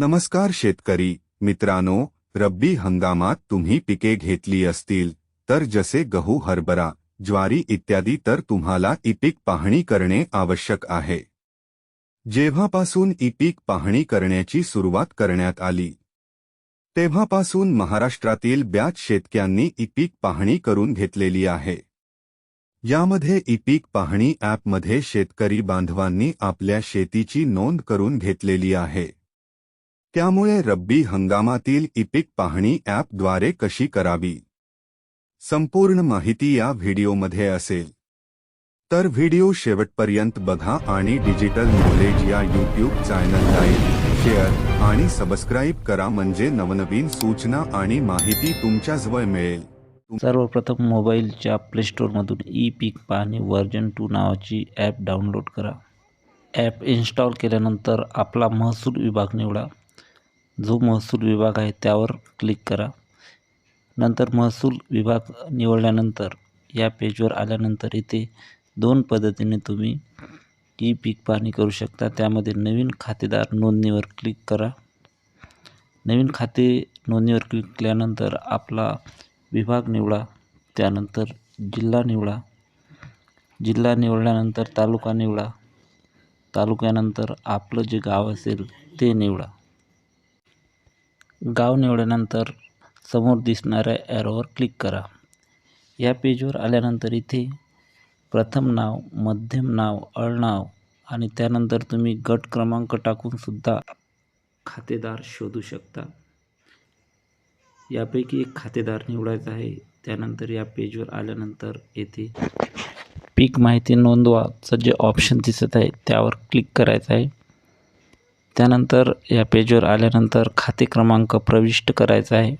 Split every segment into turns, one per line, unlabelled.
नमस्कार शेतकरी, मित्रांनो, रब्बी हंगामात तुम्ही पिके घेतली असतील, तर जसे गहू, हरभरा, ज्वारी इत्यादी, तर तुम्हाला ई पाहणी करणे आवश्यक आहे. जेव्हापासून ई पाहणी करण्याची सुरुवात करण्यात आली, तेव्हापासून महाराष्ट्रातील ब्याच शेतकऱ्यांनी ई पाहणी करून घेतलेली आहे. यामध्ये ई पीक पाहणी ॲपमध्ये शेतकरी बांधवांनी आपल्या शेतीची नोंद करून घेतलेली आहे. त्यामुळे रब्बी हंगामातील ई पाहणी ॲपद्वारे कशी करावी? संपूर्ण माहिती या व्हिडिओमध्ये असेल. तर व्हिडिओ शेवटपर्यंत बघा आणि डिजिटल नॉलेज या यूट्यूब चॅनल लाईक शेअर आणि सबस्क्राईब करा म्हणजे नवनवीन सूचना आणि माहिती तुमच्याजवळ मिळेल.
सर्वप्रथम मोबाईलच्या प्ले स्टोअरमधून ई पीक पाहणी व्हर्जन टू नावाची ॲप डाउनलोड करा. ॲप इन्स्टॉल केल्यानंतर आपला महसूल विभाग निवडा. जो महसूल विभाग आहे त्यावर क्लिक करा. नंतर महसूल विभाग निवडल्यानंतर या पेजवर आल्यानंतर इथे दोन पद्धतीने तुम्ही ई पीक पाहणी करू शकता. त्यामध्ये नवीन खातेदार नोंदणीवर क्लिक करा. नवीन खाते नोंदणीवर क्लिक केल्यानंतर आपला विभाग निवडा. त्यानंतर जिल्हा निवडा. जिल्हा निवडल्यानंतर तालुका निवडा. तालुक्यानंतर आपलं जे गाव असेल ते निवडा. गाव निवडल्यानंतर समोर दिसणाऱ्या ॲरोवर क्लिक करा. या पेजवर आल्यानंतर इथे प्रथम नाव मध्यम नाव अळनाव आणि त्यानंतर तुम्ही गट क्रमांक टाकूनसुद्धा खातेदार शोधू शकता. यापैकी एक खातेदार निवडायचा आहे. त्यानंतर या पेजवर आल्यानंतर येथे पीक माहिती नोंदवाचं जे ऑप्शन दिसत आहे. त्यावर क्लिक करायचं आहे. त्यानंतर या पेजवर आल्यानंतर खाते क्रमांक प्रविष्ट करायचा आहे.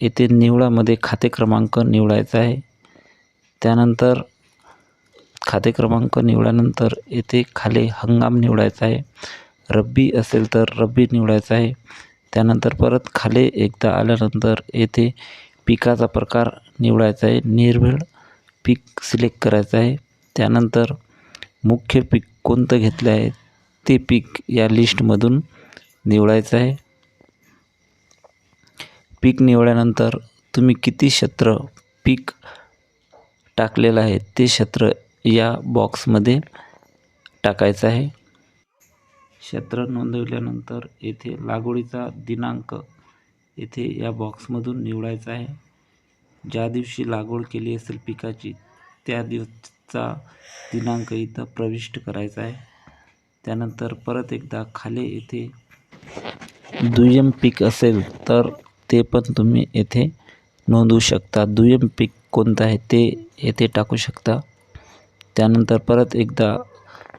येथे निवडामध्ये खाते क्रमांक निवडायचा आहे. त्यानंतर खाते क्रमांक निवडल्यानंतर येथे खाली हंगाम निवडायचा आहे. रब्बी असेल तर रब्बी निवडायचा आहे. त्यानंतर परत खाली एकदा आल्यानंतर येथे पिकाचा प्रकार निवडायचा आहे. निर्भीड पीक सिलेक्ट करायचं आहे. त्यानंतर मुख्य पीक कोणतं घेतलं आहे? ते पीक या लिस्टमधून निवडायचं आहे. पीक निवडल्यानंतर तुम्ही किती क्षेत्र पीक टाकलेलं आहे ते क्षेत्र या बॉक्समध्ये टाकायचं आहे. क्षेत्र नोंदवल्यानंतर येथे लागवडीचा दिनांक येथे या बॉक्समधून निवडायचा आहे. ज्या दिवशी लागवड केली असेल पिकाची त्या दिवसचा दिनांक इथं प्रविष्ट करायचा आहे. त्यानंतर परत एकदा खाली येथे दुय्यम पीक असेल तर ते पण तुम्ही येथे नोंदवू शकता. दुय्यम पीक कोणतं आहे ते येथे टाकू शकता. त्यानंतर परत एकदा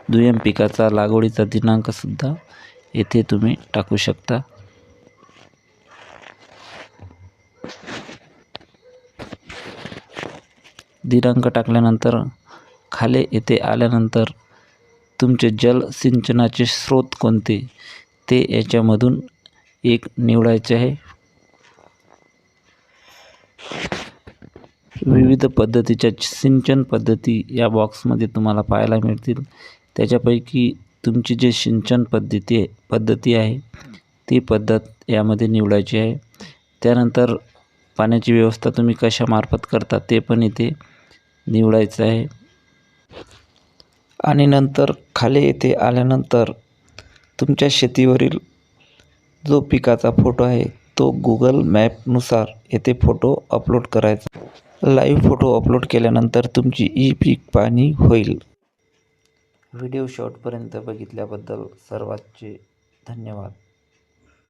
दुय्यम पिकाचा लागवडीचा दिनांकसुद्धा येथे तुम्ही टाकू शकता. दिनांक टाकल्यानंतर खाली येथे आल्यानंतर तुमचे जल सिंचनाचे स्रोत कोणते? ते याच्यामधून एक निवडायचे आहे. विविध पद्धतीच्या सिंचन पद्धती या बॉक्समध्ये तुम्हाला पाहायला मिळतील. त्याच्यापैकी तुमची जे सिंचन पद्धती आहे पद्धती आहे ती पद्धत यामध्ये निवडायची आहे. त्यानंतर पाण्याची व्यवस्था तुम्ही कशामार्फत करता ते पण इथे निवडायचं आहे. आणि नंतर खाली येथे आल्यानंतर तुमच्या शेतीवरील जो पिकाचा फोटो आहे तो गुगल मॅपनुसार येथे फोटो अपलोड करायचा. लाईव्ह फोटो अपलोड केल्यानंतर तुमची ई पीक पाणी होईल. व्हिडिओ शॉर्टपर्यंत बघितल्याबद्दल सर्वांचे धन्यवाद.